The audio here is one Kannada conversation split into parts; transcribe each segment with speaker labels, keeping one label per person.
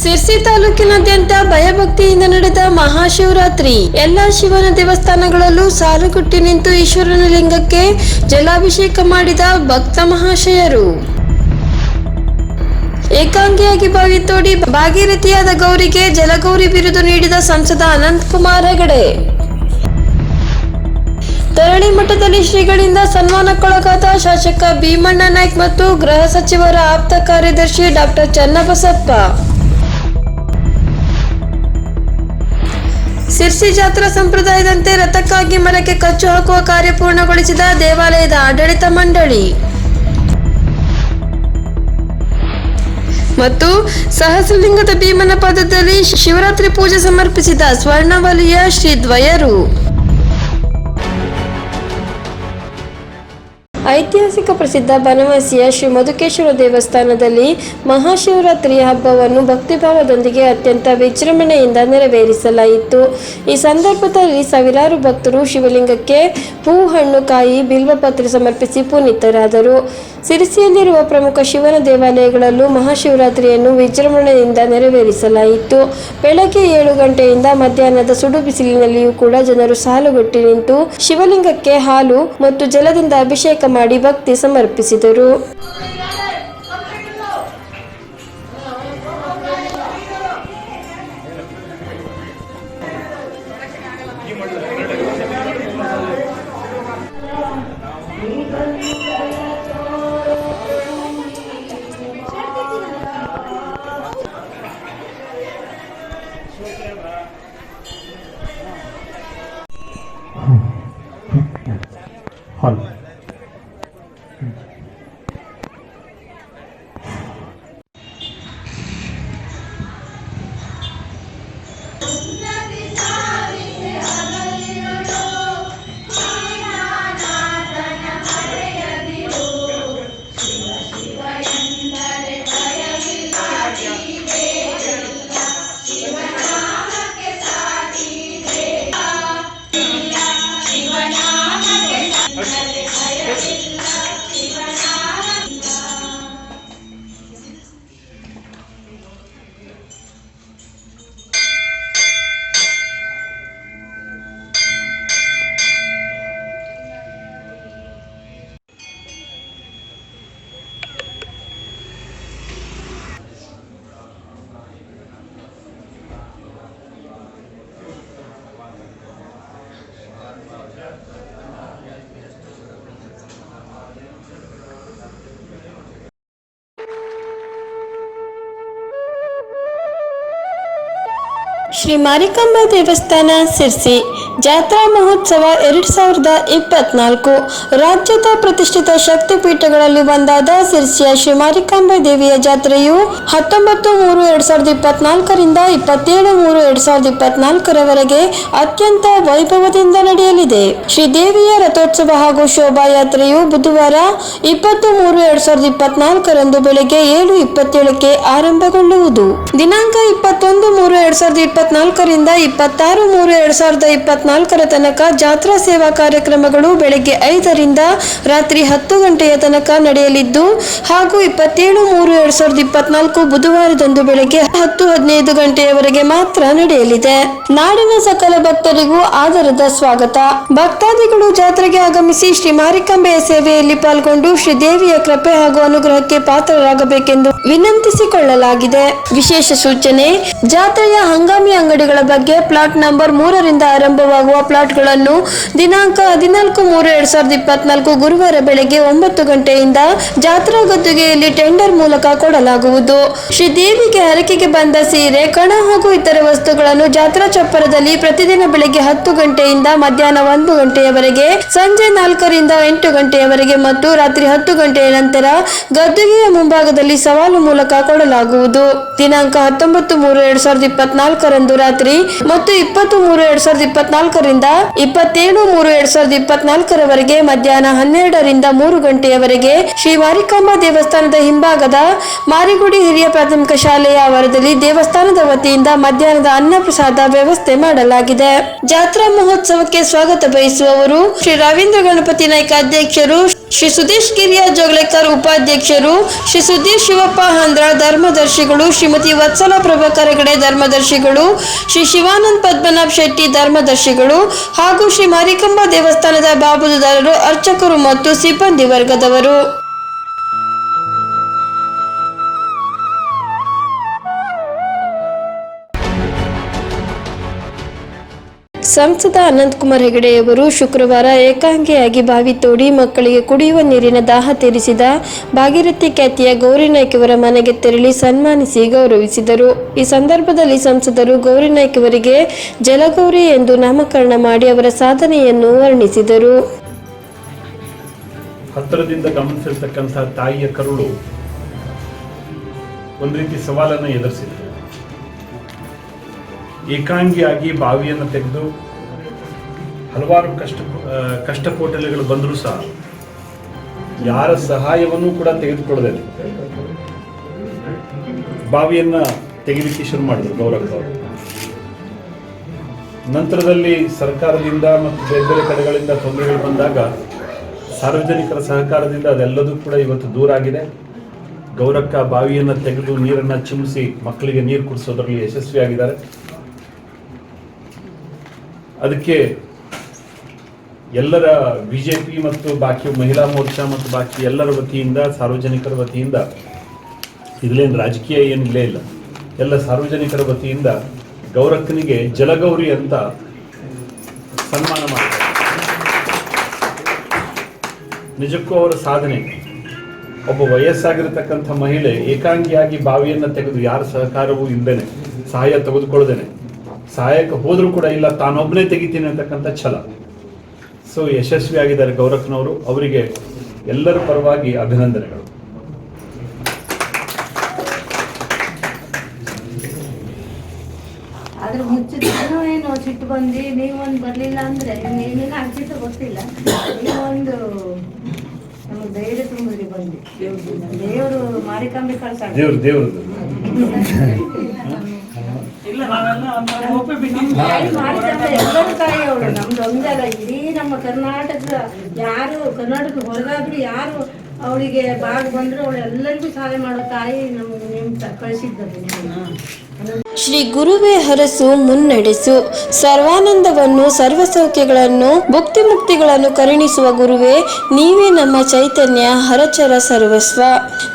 Speaker 1: ಸಿರ್ಸಿ ತಾಲೂಕಿನಾದ್ಯಂತ ಭಯಭಕ್ತಿಯಿಂದ ನಡೆದ ಮಹಾಶಿವರಾತ್ರಿ. ಎಲ್ಲಾ ಶಿವನ ದೇವಸ್ಥಾನಗಳಲ್ಲೂ ಸಾಲುಗಟ್ಟಿ ನಿಂತು ಈಶ್ವರನ ಲಿಂಗಕ್ಕೆ ಜಲಾಭಿಷೇಕ ಮಾಡಿದ ಭಕ್ತ ಮಹಾಶಯರು. ಏಕಾಂಗಿಯಾಗಿ ಬಾವಿ ತೋಡಿ ಭಾಗೀರಥಿಯಾದ ಗೌರಿಗೆ ಜಲಗೌರಿ ಬಿರುದು ನೀಡಿದ ಸಂಸದ ಅನಂತ್ ಕುಮಾರ್ ಹೆಗಡೆ. ತರಳಿ ಮಠದಲ್ಲಿ ಶ್ರೀಗಳಿಂದ ಸನ್ಮಾನಕ್ಕೊಳಗಾದ ಶಾಸಕ ಭೀಮಣ್ಣ ನಾಯ್ಕ್ ಮತ್ತು ಗೃಹ ಸಚಿವರ ಆಪ್ತ ಕಾರ್ಯದರ್ಶಿ ಡಾಕ್ಟರ್ ಚನ್ನಬಸಪ್ಪ. ಸಿರ್ಸಿ ಜಾತ್ರಾ ಸಂಪ್ರದಾಯದಂತೆ ರಥಕ್ಕಾಗಿ ಮರಕ್ಕೆ ಕಚ್ಚು ಹಾಕುವ ಕಾರ್ಯ ಪೂರ್ಣಗೊಳಿಸಿದ ದೇವಾಲಯದ ಆಡಳಿತ ಮಂಡಳಿ. ಮತ್ತು ಸಹಸ್ರಲಿಂಗದ ಭೀಮನ ಪದದಲ್ಲಿ ಶಿವರಾತ್ರಿ ಪೂಜೆ ಸಮರ್ಪಿಸಿದ ಸ್ವರ್ಣವಲಿಯ ಶ್ರೀ ದ್ವಯರು. ಐತಿಹಾಸಿಕ ಪ್ರಸಿದ್ಧ ಬನವಾಸಿಯ ಶ್ರೀ ಮಧುಕೇಶ್ವರ ದೇವಸ್ಥಾನದಲ್ಲಿ ಮಹಾಶಿವರಾತ್ರಿಯ ಹಬ್ಬವನ್ನು ಭಕ್ತಿಭಾವದೊಂದಿಗೆ ಅತ್ಯಂತ ವಿಜೃಂಭಣೆಯಿಂದ ನೆರವೇರಿಸಲಾಯಿತು. ಈ ಸಂದರ್ಭದಲ್ಲಿ ಸಾವಿರಾರು ಭಕ್ತರು ಶಿವಲಿಂಗಕ್ಕೆ ಹೂ ಹಣ್ಣು ಕಾಯಿ ಬಿಲ್ವಪತ್ರೆ ಸಮರ್ಪಿಸಿ ಪುನೀತರಾದರು. ಸಿರಿಸಿಯಲ್ಲಿರುವ ಪ್ರಮುಖ ಶಿವನ ದೇವಾಲಯಗಳಲ್ಲೂ ಮಹಾಶಿವರಾತ್ರಿಯನ್ನು ವಿಜೃಂಭಣೆಯಿಂದ ನೆರವೇರಿಸಲಾಯಿತು. ಬೆಳಗ್ಗೆ ಏಳು ಗಂಟೆಯಿಂದ ಮಧ್ಯಾಹ್ನದ ಸುಡು ಬಿಸಿಲಿನಲ್ಲಿಯೂ ಕೂಡ ಜನರು ಸಾಲುಗಟ್ಟಿ ನಿಂತು ಶಿವಲಿಂಗಕ್ಕೆ ಹಾಲು ಮತ್ತು ಜಲದಿಂದ ಅಭಿಷೇಕ ಮಾಡಿ ಭಕ್ತಿ ಸಮರ್ಪಿಸಿದರು.
Speaker 2: lembrar.
Speaker 1: ಶ್ರೀ ಮಾರಿಕಾಂಬಾ ದೇವಸ್ಥಾನ ಸಿರ್ಸಿ ಜಾತ್ರಾ ಮಹೋತ್ಸವ ಎರಡ್ ಸಾವಿರದ ಇಪ್ಪತ್ನಾಲ್ಕು. ರಾಜ್ಯದ ಪ್ರತಿಷ್ಠಿತ ಶಕ್ತಿಪೀಠಗಳಲ್ಲಿ ಒಂದಾದ ಸಿರ್ಸಿಯ ಶ್ರೀ ದೇವಿಯ ಜಾತ್ರೆಯು ಹತ್ತೊಂಬತ್ತು ಮೂರು ಎರಡ್ ಸಾವಿರದ ಇಪ್ಪತ್ನಾಲ್ಕರಿಂದ ಇಪ್ಪತ್ತೇಳು ಮೂರು ಎರಡ್ ಸಾವಿರದ ಇಪ್ಪತ್ನಾಲ್ಕರವರೆಗೆ ಅತ್ಯಂತ ವೈಭವದಿಂದ ನಡೆಯಲಿದೆ. ಶ್ರೀ ದೇವಿಯ ರಥೋತ್ಸವ ಹಾಗೂ ಶೋಭಾಯಾತ್ರೆಯು ಬುಧವಾರ ಇಪ್ಪತ್ತು ಮೂರು ಎರಡ್ ಸಾವಿರದ ಇಪ್ಪತ್ನಾಲ್ಕರಂದು ಬೆಳಗ್ಗೆ ಏಳು ಇಪ್ಪತ್ತೇಳಕ್ಕೆ ಆರಂಭಗೊಳ್ಳುವುದು. ದಿನಾಂಕ ಇಪ್ಪತ್ತೊಂದು ಮೂರು ಎರಡ್ ಸಾವಿರದ ಇಪ್ಪತ್ನಾಲ್ಕರಿಂದ ಇಪ್ಪತ್ತಾರು ಮೂರು ಎರಡ್ ಸಾವಿರದ ಇಪ್ಪತ್ನಾಲ್ಕರ ತನಕ ಜಾತ್ರಾ ಸೇವಾ ಕಾರ್ಯಕ್ರಮಗಳು ಬೆಳಗ್ಗೆ ಐದರಿಂದ ರಾತ್ರಿ ಹತ್ತು ಗಂಟೆಯ ತನಕ ನಡೆಯಲಿದ್ದು, ಹಾಗೂ ಇಪ್ಪತ್ತೇಳು ಮೂರು ಎರಡ್ ಸಾವಿರದ ಇಪ್ಪತ್ನಾಲ್ಕು ಬುಧವಾರದಂದು ಬೆಳಗ್ಗೆ ಹತ್ತು ಹದಿನೈದು ಗಂಟೆಯವರೆಗೆ ಮಾತ್ರ ನಡೆಯಲಿದೆ. ನಾಡಿನ ಸಕಲ ಭಕ್ತರಿಗೂ ಆದರದ ಸ್ವಾಗತ. ಭಕ್ತಾದಿಗಳು ಜಾತ್ರೆಗೆ ಆಗಮಿಸಿ ಶ್ರೀ ಮಾರಿಕಾಂಬೆಯ ಸೇವೆಯಲ್ಲಿ ಪಾಲ್ಗೊಂಡು ಶ್ರೀ ದೇವಿಯ ಕೃಪೆ ಹಾಗೂ ಅನುಗ್ರಹಕ್ಕೆ ಪಾತ್ರರಾಗಬೇಕೆಂದು ವಿನಂತಿಸಿಕೊಳ್ಳಲಾಗಿದೆ. ವಿಶೇಷ ಸೂಚನೆ, ಜಾತ್ರೆಯ ಹಂಗಾಮಿ ಅಂಗಡಿಗಳ ಬಗ್ಗೆ ಪ್ಲಾಟ್ ನಂಬರ್ ಮೂರರಿಂದ ಆರಂಭವಾಗುವ ಪ್ಲಾಟ್ಗಳನ್ನು ದಿನಾಂಕ ಹದಿನಾಲ್ಕು ಮೂರು ಎರಡ್ ಸಾವಿರದ ಇಪ್ಪತ್ನಾಲ್ಕು ಗುರುವಾರ ಬೆಳಗ್ಗೆ ಒಂಬತ್ತು ಗಂಟೆಯಿಂದ ಜಾತ್ರಾ ಗದ್ದುಗೆಯಲ್ಲಿ ಟೆಂಡರ್ ಮೂಲಕ ಕೊಡಲಾಗುವುದು. ಶ್ರೀ ದೇವಿಗೆ ಹರಕೆಗೆ ಬಂದ ಸೀರೆ, ಕಣ ಹಾಗೂ ಇತರ ವಸ್ತುಗಳನ್ನು ಜಾತ್ರಾ ಚಪ್ಪರದಲ್ಲಿ ಪ್ರತಿದಿನ ಬೆಳಗ್ಗೆ ಹತ್ತು ಗಂಟೆಯಿಂದ ಮಧ್ಯಾಹ್ನ ಒಂದು ಗಂಟೆಯವರೆಗೆ, ಸಂಜೆ ನಾಲ್ಕರಿಂದ ಎಂಟು ಗಂಟೆಯವರೆಗೆ ಮತ್ತು ರಾತ್ರಿ ಹತ್ತು ಗಂಟೆಯ ನಂತರ ಗದ್ದುಗೆಯ ಮುಂಭಾಗದಲ್ಲಿ ಸವಾಲು ಮೂಲಕ ಕೊಡಲಾಗುವುದು. ದಿನಾಂಕ ಹತ್ತೊಂಬತ್ತು ಮೂರು ಎರಡ್ ಸಾವಿರದ ಇಪ್ಪತ್ನಾಲ್ಕರಂದು ರಾತ್ರಿ ಮತ್ತು ಇಪ್ಪತ್ತು ಮೂರು ಎರಡ್ ಸಾವಿರದ ಇಪ್ಪತ್ನಾಲ್ಕರಿಂದ ಇಪ್ಪತ್ತೇಳು, ಮೂರು ಎರಡ್ ಸಾವಿರದ ಇಪ್ಪತ್ನಾಲ್ಕರವರೆಗೆ ಮಧ್ಯಾಹ್ನ ಹನ್ನೆರಡರಿಂದ ಮೂರು ಗಂಟೆಯವರೆಗೆ ಶ್ರೀ ಮಾರಿಕಾಂಬ ದೇವಸ್ಥಾನದ ಹಿಂಭಾಗದ ಮಾರಿಗುಡಿ ಹಿರಿಯ ಪ್ರಾಥಮಿಕ ಶಾಲೆಯ ಆವರದಲ್ಲಿ ದೇವಸ್ಥಾನದ ವತಿಯಿಂದ ಮಧ್ಯಾಹ್ನದ ಅನ್ನ ಪ್ರಸಾದ ವ್ಯವಸ್ಥೆ ಮಾಡಲಾಗಿದೆ. ಜಾತ್ರಾ ಮಹೋತ್ಸವಕ್ಕೆ ಸ್ವಾಗತ ಬಯಸುವವರು ಶ್ರೀ ರವೀಂದ್ರ ಗಣಪತಿ ನಾಯ್ಕ ಅಧ್ಯಕ್ಷರು, ಶ್ರೀ ಸುದೇಶ್ ಗಿರಿಯ ಜೋಗ್ಲೇಕರ್ ಉಪಾಧ್ಯಕ್ಷರು, ಶ್ರೀ ಸುಧೀರ್ ಶಿವಪ್ಪ ಹಂದ್ರ ಧರ್ಮದರ್ಶಿಗಳು, ಶ್ರೀಮತಿ ವತ್ಸಲ ಪ್ರಭಾಕರಗಡೆ ಧರ್ಮದರ್ಶಿಗಳು, ಶ್ರೀ ಶಿವಾನಂದ್ ಪದ್ಮನಾಭ್ ಶೆಟ್ಟಿ ಧರ್ಮದರ್ಶಿಗಳು ಹಾಗೂ ಶ್ರೀ ಮಾರಿಕಂಬ ದೇವಸ್ಥಾನದ ಬಾಬುದಾರರು ಅರ್ಚಕರು ಮತ್ತು ಸಿಬ್ಬಂದಿ ವರ್ಗದವರು. ಸಂಸದ ಅನಂತಕುಮಾರ್ ಹೆಗಡೆಯವರು ಶುಕ್ರವಾರ ಏಕಾಂಗಿಯಾಗಿ ಬಾವಿ ತೋಡಿ ಮಕ್ಕಳಿಗೆ ಕುಡಿಯುವ ನೀರಿನ ದಾಹ ತೀರಿಸಿದ ಭಾಗೀರಥಿ ಖ್ಯಾತಿಯ ಗೌರಿ ನಾಯ್ಕ್ ಅವರ ಮನೆಗೆ ತೆರಳಿ ಸನ್ಮಾನಿಸಿ ಗೌರವಿಸಿದರು. ಈ ಸಂದರ್ಭದಲ್ಲಿ ಸಂಸದರು ಗೌರಿ ನಾಯ್ಕ್ ಅವರಿಗೆ ಜಲಗೌರಿ ಎಂದು ನಾಮಕರಣ ಮಾಡಿ ಅವರ ಸಾಧನೆಯನ್ನು ವರ್ಣಿಸಿದರು.
Speaker 3: ಹತ್ತಿರದಿಂದ ಗಮನಿಸಿರ್ತಕ್ಕಂತಹ ತಾಯಿಯ ಕರುಳು ಒಂದು ರೀತಿ ಸವಾಲನ್ನು ಏಕಾಂಗಿಯಾಗಿ ಬಾವಿಯನ್ನು ತೆಗೆದು ಹಲವಾರು ಕಷ್ಟ ಕಷ್ಟ ಕಷ್ಟಕೋಟಲೆಗಳು ಬಂದರೂ ಸಹ ಯಾರ ಸಹಾಯವನ್ನು ಕೂಡ ತೆಗೆದುಕೊಳ್ಳದೆ ಬಾವಿಯನ್ನು ತೆಗಿಲಿಕ್ಕೆ ಶುರು ಮಾಡಿದ್ರು ಗೌರವ್ ಅವರು. ನಂತರದಲ್ಲಿ ಸರ್ಕಾರದಿಂದ ಮತ್ತು ಬೇರೆ ಬೇರೆ ಕಡೆಗಳಿಂದ ತೊಂದರೆಗಳು ಬಂದಾಗ ಸಾರ್ವಜನಿಕರ ಸಹಕಾರದಿಂದ ಅದೆಲ್ಲದೂ ಕೂಡ ಇವತ್ತು ದೂರ ಆಗಿದೆ. ಗೌರಕ್ಕ ಬಾವಿಯನ್ನು ತೆಗೆದು ನೀರನ್ನು ಚಿಮ್ಮಿಸಿ ಮಕ್ಕಳಿಗೆ ನೀರು ಕುಡಿಸೋದ್ರಲ್ಲಿ ಯಶಸ್ವಿಯಾಗಿದ್ದಾರೆ. ಅದಕ್ಕೆ ಎಲ್ಲರ ಬಿಜೆಪಿ ಮತ್ತು ಬಾಕಿ ಮಹಿಳಾ ಮೋರ್ಚಾ ಮತ್ತು ಬಾಕಿ ಎಲ್ಲರ ವತಿಯಿಂದ, ಸಾರ್ವಜನಿಕರ ವತಿಯಿಂದ, ಇದರಲ್ಲೇನು ರಾಜಕೀಯ ಏನಿಲ್ಲೇ ಇಲ್ಲ ಎಲ್ಲ ಸಾರ್ವಜನಿಕರ ವತಿಯಿಂದ ಗೌರಕ್ಕನಿಗೆ ಜಲಗೌರಿ ಅಂತ ಸನ್ಮಾನ ಮಾಡ್ತಾರೆ. ನಿಜಕ್ಕೂ ಅವರ ಸಾಧನೆ. ಒಬ್ಬ ವಯಸ್ಸಾಗಿರತಕ್ಕಂಥ ಮಹಿಳೆ ಏಕಾಂಗಿಯಾಗಿ ಬಾವಿಯನ್ನು ತೆಗೆದು ಯಾರ ಸಹಕಾರವೂ ಇಲ್ಲದೇನೆ ಸಹಾಯ ತೆಗೆದುಕೊಳ್ಳದೇನೆ, ಸಹಾಯಕ್ಕೆ ಹೋದರೂ ಕೂಡ ಇಲ್ಲ ತಾನೊಬ್ಬನೇ ತೆಗಿತೀನಿ ಅಂತಕ್ಕಂಥ ಛಲ. ಸೊ ಯಶಸ್ವಿಯಾಗಿದ್ದಾರೆ ಗೌರಕ್ಕನವರು. ಅವರಿಗೆ ಎಲ್ಲರ ಪರವಾಗಿ ಅಭಿನಂದನೆಗಳು.
Speaker 4: ಅದ್ರ ಮುಚ್ಚಿದ್ರು ಏನೋ ಸಿಟ್ಟು ಬಂದು ನೀವೊಂದು ಬರ್ಲಿಲ್ಲ ಅಂದ್ರೆ ನೀವೇನೇನು ಆಗ್ತಿತ್ತು ಗೊತ್ತಿಲ್ಲ. ನೀವೊಂದು ನಮಗೆ ಧೈರ್ಯ ತುಂಬಿದ್ರಿ ಬಂದು. ದೇವರು ಮಾರಿಕಂಬಿ ಕಳ್ಸ
Speaker 3: ದೇವ್ರು ದೇವ್ರದ್ದು.
Speaker 4: ನಮ್ದು ಒಂದಲ್ಲ ಇಡೀ ನಮ್ಮ ಕರ್ನಾಟಕ ಯಾರು ಕರ್ನಾಟಕ ಹೊರಗಾದ್ರೂ ಯಾರು ಅವಳಿಗೆ ಬಾಗ್ ಬಂದ್ರು ಅವಳು ಎಲ್ಲರಿಗೂ ಸಹಾಯ ಮಾಡೋ ತಾಯಿ ನಮ್ಗೆ ನಿಮ್ ಕಳಿಸಿದ್ದದು
Speaker 1: ಶ್ರೀ ಗುರುವೇ ಹರಸು ಮುನ್ನಡೆಸು. ಸರ್ವಾನಂದವನ್ನು ಸರ್ವ ಸೌಖ್ಯಗಳನ್ನು ಭುಕ್ತಿ ಮುಕ್ತಿಗಳನ್ನು ಕರುಣಿಸುವ ಗುರುವೇ, ನೀವೇ ನಮ್ಮ ಚೈತನ್ಯ, ಹರಚರ ಸರ್ವಸ್ವ.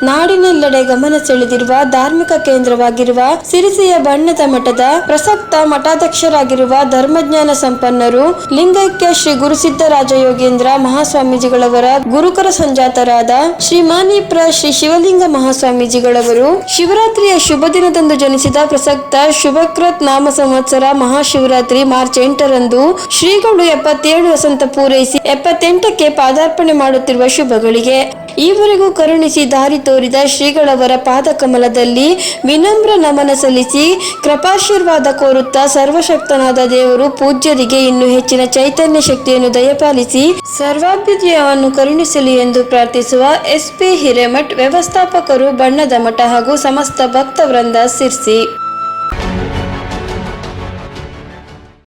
Speaker 1: ನಾಡಿನೆಲ್ಲೆಡೆ ಗಮನ ಸೆಳೆದಿರುವ ಧಾರ್ಮಿಕ ಕೇಂದ್ರವಾಗಿರುವ ಸಿರಿಸಿಯ ಬಣ್ಣದ ಮಠದ ಪ್ರಸಕ್ತ ಮಠಾಧ್ಯಕ್ಷರಾಗಿರುವ ಧರ್ಮಜ್ಞಾನ ಸಂಪನ್ನರು, ಲಿಂಗೈಕ್ಯ ಶ್ರೀ ಗುರುಸಿದ್ದರಾಜ ಯೋಗೇಂದ್ರ ಮಹಾಸ್ವಾಮೀಜಿಗಳವರ ಗುರುಕರ ಸಂಜಾತರಾದ ಶ್ರೀ ಮಾನಿಪ್ರ ಶ್ರೀ ಶಿವಲಿಂಗ ಮಹಾಸ್ವಾಮೀಜಿಗಳವರು, ಶಿವರಾತ್ರಿಯ ಶುಭ ದಿನದಂದು ಜನಿಸಿದ ಪ್ರಸಕ್ತ ಶುಭಕೃತ್ ನಾಮ ಸಂವತ್ಸರ ಮಹಾಶಿವರಾತ್ರಿ ಮಾರ್ಚ್ ಎಂಟರಂದು ಶ್ರೀಗಳು ಎಪ್ಪತ್ತೇಳು ವಸಂತ ಪೂರೈಸಿ ಎಪ್ಪತ್ತೆಂಟಕ್ಕೆ ಪಾದಾರ್ಪಣೆ ಮಾಡುತ್ತಿರುವ ಶುಭಗಳಿಗೆ. ಈವರೆಗೂ ಕರುಣಿಸಿ ದಾರಿ ತೋರಿದ ಶ್ರೀಗಳವರ ಪಾದಕಮಲದಲ್ಲಿ ವಿನಮ್ರ ನಮನ ಸಲ್ಲಿಸಿ ಕೃಪಾಶೀರ್ವಾದ ಕೋರುತ್ತಾ ಸರ್ವಶಕ್ತನಾದ ದೇವರು ಪೂಜ್ಯರಿಗೆ ಇನ್ನು ಹೆಚ್ಚಿನ ಚೈತನ್ಯ ಶಕ್ತಿಯನ್ನು ದಯಪಾಲಿಸಿ ಸರ್ವಾಭ್ಯುದಯವನ್ನು ಕರುಣಿಸಲಿ ಎಂದು ಪ್ರಾರ್ಥಿಸುವ ಎಸ್ಪಿ ಹಿರೇಮಠ್ ವ್ಯವಸ್ಥಾಪಕರು ಬಣ್ಣದ ಮಠ ಹಾಗೂ ಸಮಸ್ತ ಭಕ್ತವೃಂದ ಸಿರ್ಸಿ.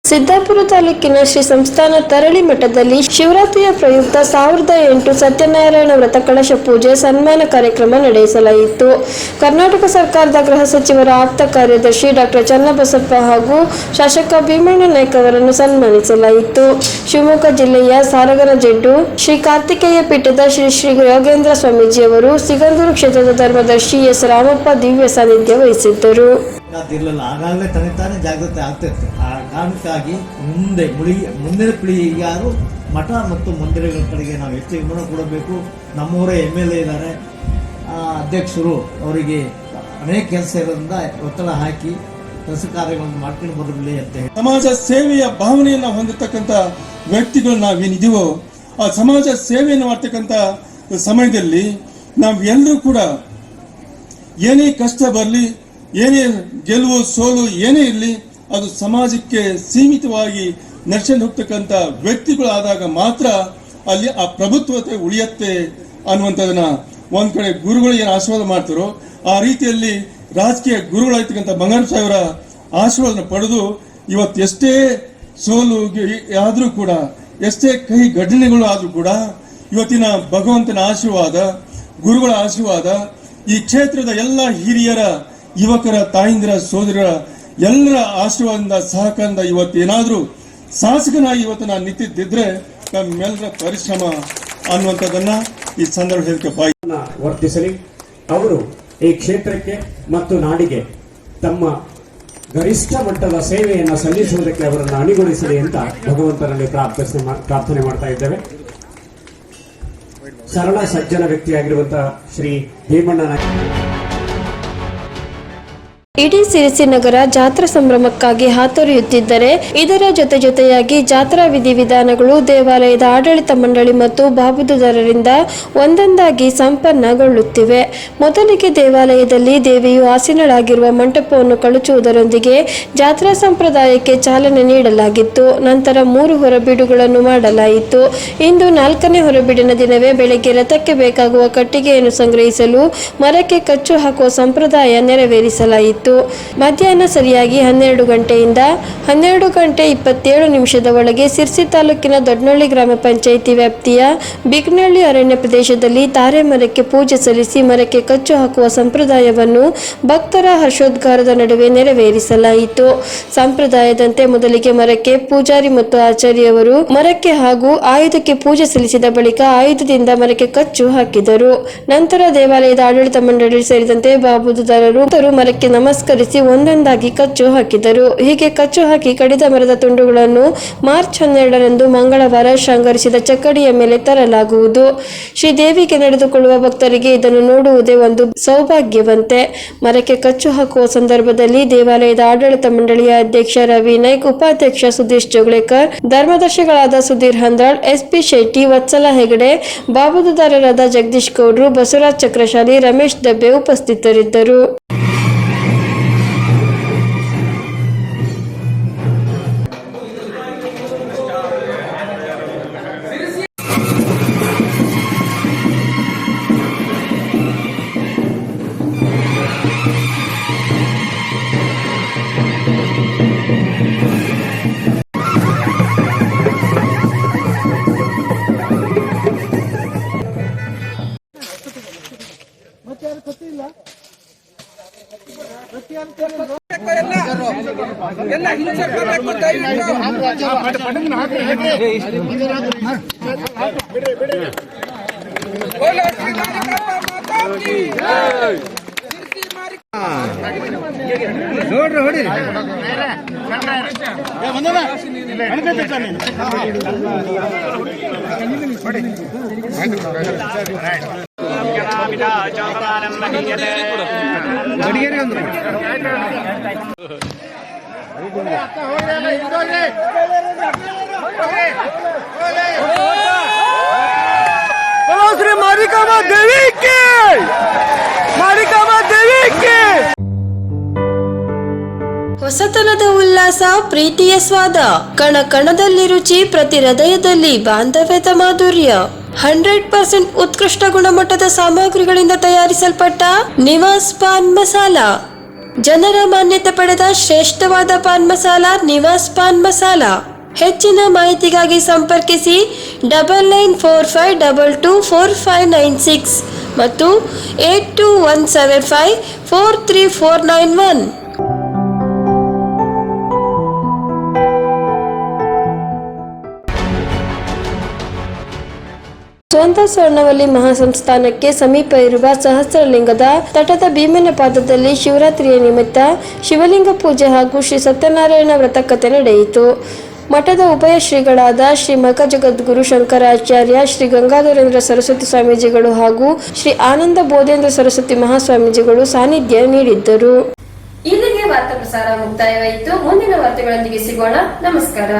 Speaker 1: ಸಿದ್ದಾಪುರ ತಾಲೂಕಿನ ಶ್ರೀ ಸಂಸ್ಥಾನ ತರಳಿ ಮಠದಲ್ಲಿ ಶಿವರಾತ್ರಿಯ ಪ್ರಯುಕ್ತ ಸಾವಿರದ ಎಂಟು ಸತ್ಯನಾರಾಯಣ ವ್ರತ ಕಳಶ ಪೂಜೆ ಸನ್ಮಾನ ಕಾರ್ಯಕ್ರಮ ನಡೆಸಲಾಯಿತು. ಕರ್ನಾಟಕ ಸರ್ಕಾರದ ಗೃಹ ಸಚಿವರ ಆಪ್ತ ಕಾರ್ಯದರ್ಶಿ ಡಾಕ್ಟರ್ ಚನ್ನಬಸಪ್ಪ ಹಾಗೂ ಶಾಸಕ ಭೀಮಣ್ಣ ನಾಯ್ಕ ಅವರನ್ನು ಸನ್ಮಾನಿಸಲಾಯಿತು. ಶಿವಮೊಗ್ಗ ಜಿಲ್ಲೆಯ ಸಾರಗನ ಜಡ್ಡು ಶ್ರೀ ಕಾರ್ತಿಕೇಯ ಪೀಠದ ಶ್ರೀ ಶ್ರೀ ಯೋಗೇಂದ್ರ ಸ್ವಾಮೀಜಿಯವರು ಸಿಗಂದೂರು ಕ್ಷೇತ್ರದ ಧರ್ಮದರ್ಶಿ ಎಸ್. ರಾಮಪ್ಪ ದಿವ್ಯ ಸಾನ್ನಿಧ್ಯ ವಹಿಸಿದ್ದರು.
Speaker 5: ಇರಲಿಲ್ಲ ಆಗಾಗಲೇ ತನಗೆ ತಾನೇ ಜಾಗೃತಿ ಆಗ್ತಿತ್ತು ಆ ಕಾರಣಕ್ಕಾಗಿ ಮುಂದೆ ಮುಳಿ, ಮುಂದಿನ ಪೀಳಿಗೆಯಾರು ಮಠ ಮತ್ತು ಮಂದಿರಗಳ ಕಡೆಗೆ ನಾವು ಹೆಚ್ಚು ಗಮನ ಕೊಡಬೇಕು. ನಮ್ಮವರೇ ಎಂ ಎಲ್ ಎ ಇದ್ದಾರೆ. ಅಧ್ಯಕ್ಷರು ಅವರಿಗೆ ಅನೇಕ ಕೆಲಸ ಇರೋದ್ರಿಂದ ಒತ್ತಡ ಹಾಕಿ ಕೆಲಸ ಕಾರ್ಯಗಳನ್ನು ಮಾಡ್ಕೊಂಡು ಬರಲಿ ಅಂತ ಹೇಳಿ.
Speaker 6: ಸಮಾಜ ಸೇವೆಯ ಭಾವನೆಯನ್ನು ಹೊಂದಿರತಕ್ಕಂಥ ವ್ಯಕ್ತಿಗಳು ನಾವೇನಿದೀವೋ ಆ ಸಮಾಜ ಸೇವೆಯನ್ನು ಮಾಡ್ತಕ್ಕಂಥ ಸಮಯದಲ್ಲಿ ನಾವು ಎಲ್ಲರೂ ಕೂಡ ಏನೇ ಕಷ್ಟ ಬರಲಿ ಏನೇ ಗೆಲುವು ಸೋಲು ಏನೇ ಇರಲಿ, ಅದು ಸಮಾಜಕ್ಕೆ ಸೀಮಿತವಾಗಿ ನಡೆಸಲು ಹೋಗ್ತಕ್ಕಂಥ ವ್ಯಕ್ತಿಗಳಾದಾಗ ಮಾತ್ರ ಅಲ್ಲಿ ಆ ಪ್ರಭುತ್ವತೆ ಉಳಿಯತ್ತೆ ಅನ್ನುವಂಥದನ್ನ ಒಂದು ಕಡೆ ಗುರುಗಳು ಏನು ಆಶೀರ್ವಾದ ಮಾಡ್ತಾರೋ, ಆ ರೀತಿಯಲ್ಲಿ ರಾಜಕೀಯ ಗುರುಗಳಾಯ್ತಕ್ಕಂಥ ಬಂಗಾರ ಸಾಹೇಬರ ಆಶೀರ್ವಾದನ ಪಡೆದು ಇವತ್ತು ಎಷ್ಟೇ ಸೋಲು ಆದ್ರೂ ಕೂಡ, ಎಷ್ಟೇ ಕೈ ಘಟನೆಗಳು ಆದ್ರೂ ಕೂಡ, ಇವತ್ತಿನ ಭಗವಂತನ ಆಶೀರ್ವಾದ, ಗುರುಗಳ ಆಶೀರ್ವಾದ, ಈ ಕ್ಷೇತ್ರದ ಎಲ್ಲ ಹಿರಿಯರ ಯುವಕರ ತಾಯಿಂದಿರ ಸೋದರರ ಎಲ್ಲರ ಆಶೀರ್ವಾದದಿಂದ ಸಹಕಾರದಿಂದ ಏನಾದರೂ ಶಾಸಕನಾಗಿ ಇವತ್ತು ನಾನು ನಿಂತಿದ್ದಿದ್ರೆ ನಮ್ಮೆಲ್ಲರ ಪರಿಶ್ರಮ ಅನ್ನುವಂಥದ್ದನ್ನ ಈ ಸಂದರ್ಭ
Speaker 7: ವರ್ತಿಸಲಿ. ಅವರು ಈ ಕ್ಷೇತ್ರಕ್ಕೆ ಮತ್ತು ನಾಡಿಗೆ ತಮ್ಮ ಗರಿಷ್ಠ ಮಟ್ಟದ ಸೇವೆಯನ್ನು ಸಲ್ಲಿಸುವುದಕ್ಕೆ ಅವರನ್ನು ಅಣಿಗೊಳಿಸಲಿ ಅಂತ ಭಗವಂತನಲ್ಲಿ ಪ್ರಾರ್ಥನೆ ಪ್ರಾರ್ಥನೆ ಮಾಡ್ತಾ ಇದ್ದೇವೆ. ಸರಳ ಸಜ್ಜನ ವ್ಯಕ್ತಿಯಾಗಿರುವಂತಹ ಶ್ರೀ ಭೀಮಣ್ಣನ
Speaker 1: ಇಡೀ ಸಿರಿಸಿನಗರ ಜಾತ್ರಾ ಸಂಭ್ರಮಕ್ಕಾಗಿ ಹಾತೊರೆಯುತ್ತಿದ್ದರೆ ಇದರ ಜೊತೆ ಜೊತೆಯಾಗಿ ಜಾತ್ರಾ ವಿಧಿವಿಧಾನಗಳು ದೇವಾಲಯದ ಆಡಳಿತ ಮಂಡಳಿ ಮತ್ತು ಬಾಬುದುದಾರರಿಂದ ಒಂದೊಂದಾಗಿ ಸಂಪನ್ನಗೊಳ್ಳುತ್ತಿವೆ. ಮೊದಲಿಗೆ ದೇವಾಲಯದಲ್ಲಿ ದೇವಿಯು ಆಸೀನಳಾಗಿರುವ ಮಂಟಪವನ್ನು ಕಳುಚುವುದರೊಂದಿಗೆ ಜಾತ್ರಾ ಸಂಪ್ರದಾಯಕ್ಕೆ ಚಾಲನೆ ನೀಡಲಾಗಿತ್ತು. ನಂತರ ಮೂರು ಹೊರಬೀಡುಗಳನ್ನು ಮಾಡಲಾಯಿತು. ಇಂದು ನಾಲ್ಕನೇ ಹೊರಬೀಡಿನ ದಿನವೇ ಬೆಳಗ್ಗೆ ರಥಕ್ಕೆ ಬೇಕಾಗುವ ಕಟ್ಟಿಗೆಯನ್ನು ಸಂಗ್ರಹಿಸಲು ಮರಕ್ಕೆ ಕಚ್ಚು ಹಾಕುವ ಸಂಪ್ರದಾಯ ನೆರವೇರಿಸಲಾಯಿತು. ಮಧ್ಯಾಹ್ನ ಸರಿಯಾಗಿ ಹನ್ನೆರಡು ಗಂಟೆಯಿಂದ ಹನ್ನೆರಡು ಗಂಟೆ ಇಪ್ಪತ್ತೇಳು ನಿಮಿಷದ ಒಳಗೆ ಸಿರ್ಸಿ ತಾಲೂಕಿನ ದೊಡ್ಡನಹಳ್ಳಿ ಗ್ರಾಮ ಪಂಚಾಯಿತಿ ವ್ಯಾಪ್ತಿಯ ಬಿಗ್ನಳ್ಳಿ ಅರಣ್ಯ ಪ್ರದೇಶದಲ್ಲಿ ತಾರೆ ಮರಕ್ಕೆ ಪೂಜೆ ಸಲ್ಲಿಸಿ ಮರಕ್ಕೆ ಕಚ್ಚು ಹಾಕುವ ಸಂಪ್ರದಾಯವನ್ನು ಭಕ್ತರ ಹರ್ಷೋದ್ಗಾರದ ನಡುವೆ ನೆರವೇರಿಸಲಾಯಿತು. ಸಂಪ್ರದಾಯದಂತೆ ಮೊದಲಿಗೆ ಮರಕ್ಕೆ ಪೂಜಾರಿ ಮತ್ತು ಆಚಾರ್ಯವರು ಮರಕ್ಕೆ ಹಾಗೂ ಆಯುಧಕ್ಕೆ ಪೂಜೆ ಸಲ್ಲಿಸಿದ ಬಳಿಕ ಆಯುಧದಿಂದ ಮರಕ್ಕೆ ಕಚ್ಚು ಹಾಕಿದರು. ನಂತರ ದೇವಾಲಯದ ಆಡಳಿತ ಮಂಡಳಿ ಸೇರಿದಂತೆ ಬಾಬುದುದಾರರು ಮರಕ್ಕೆ ಮರಕ್ಕೆ ನಮಸ್ಕರಿಸಿ ಒಂದೊಂದಾಗಿ ಕಚ್ಚು ಹಾಕಿದರು. ಹೀಗೆ ಕಚ್ಚು ಹಾಕಿ ಕಡಿದ ಮರದ ತುಂಡುಗಳನ್ನು ಮಾರ್ಚ್ ಹನ್ನೆರಡರಂದು ಮಂಗಳವಾರ ಶೃಂಗರಿಸಿದ ಚಕ್ಕಡಿಯ ಮೇಲೆ ತರಲಾಗುವುದು. ಶ್ರೀದೇವಿಗೆ ನಡೆದುಕೊಳ್ಳುವ ಭಕ್ತರಿಗೆ ಇದನ್ನು ನೋಡುವುದೇ ಒಂದು ಸೌಭಾಗ್ಯವಂತೆ. ಮರಕ್ಕೆ ಕಚ್ಚು ಹಾಕುವ ಸಂದರ್ಭದಲ್ಲಿ ದೇವಾಲಯದ ಆಡಳಿತ ಮಂಡಳಿಯ ಅಧ್ಯಕ್ಷ ರವಿ ನಾಯ್ಕ್, ಉಪಾಧ್ಯಕ್ಷ ಸುಧೀಶ್ ಜೋಗ್ಳೇಕರ್, ಧರ್ಮದರ್ಶಿಗಳಾದ ಸುಧೀರ್ ಹಂದ್ರಾಳ್ ಎಸ್ಪಿ ಶೆಟ್ಟಿ, ವತ್ಸಲ ಹೆಗಡೆ ಬಾಬುದುದಾರರಾದ ಜಗದೀಶ್ ಗೌಡ್ರು, ಬಸವರಾಜ್ ಚಕ್ರಶಾಲಿ, ರಮೇಶ್ ದಬ್ಬೆ ಉಪಸ್ಥಿತರಿದ್ದರು. ನಾನು ಎಲ್ಲ ಹಿಂಸೆ ಕೊಡಬೇಕು ನೋಡ್ರಿ ಹೊಡಿ ಬಂದ ಹೊಸತನದ ಉಲ್ಲಾಸ ಪ್ರೀತಿಯ ಸ್ವಾದ ಕಣ ಕಣದಲ್ಲಿ ರುಚಿ ಪ್ರತಿ ಹೃದಯದಲ್ಲಿ ಬಾಂಧವ್ಯದ ಮಾಧುರ್ಯ. ಹಂಡ್ರೆಡ್ ಪರ್ಸೆಂಟ್ ಉತ್ಕೃಷ್ಟ ಗುಣಮಟ್ಟದ ಸಾಮಗ್ರಿಗಳಿಂದ ತಯಾರಿಸಲ್ಪಟ್ಟ ನಿವಾಸ್ ಪಾನ್ ಮಸಾಲ. ಜನರ ಮಾನ್ಯತೆ ಪಡೆದ ಶ್ರೇಷ್ಠವಾದ ಪಾನ್ ಮಸಾಲ ನಿವಾಸ್ ಪಾನ್ ಮಸಾಲ. ಹೆಚ್ಚಿನ ಮಾಹಿತಿಗಾಗಿ ಸಂಪರ್ಕಿಸಿ double nine four five double two four five nine six ಮತ್ತು eight two one seven five four three four nine one. ಸ್ವಂತ ಸ್ವರ್ಣವಲ್ಲಿ ಮಹಾಸಂಸ್ಥಾನಕ್ಕೆ ಸಮೀಪ ಇರುವ ಸಹಸ್ರಲಿಂಗದ ತಟದ ಭೀಮನ ಪಾದದಲ್ಲಿ ಶಿವರಾತ್ರಿಯ ನಿಮಿತ್ತ ಶಿವಲಿಂಗ ಪೂಜೆ ಹಾಗೂ ಶ್ರೀ ಸತ್ಯನಾರಾಯಣ ವ್ರತಕತೆ ನಡೆಯಿತು. ಮಠದ ಉಭಯ ಶ್ರೀಗಳಾದ ಶ್ರೀ ಮಖ ಜಗದ್ಗುರು ಶಂಕರಾಚಾರ್ಯ, ಶ್ರೀ ಗಂಗಾಧರೇಂದ್ರ ಸರಸ್ವತಿ ಸ್ವಾಮೀಜಿಗಳು ಹಾಗೂ ಶ್ರೀ ಆನಂದ ಬೋಧೇಂದ್ರ ಸರಸ್ವತಿ ಮಹಾಸ್ವಾಮೀಜಿಗಳು ಸಾನ್ನಿಧ್ಯ ನೀಡಿದ್ದರು.
Speaker 8: ಇಲ್ಲಿಗೆ ವಾರ್ತಾ ಪ್ರಸಾರ ಮುಕ್ತಾಯವಾಯಿತು. ಮುಂದಿನ ವಾರ್ತೆಗಳೊಂದಿಗೆ ಸಿಗೋಣ. ನಮಸ್ಕಾರ.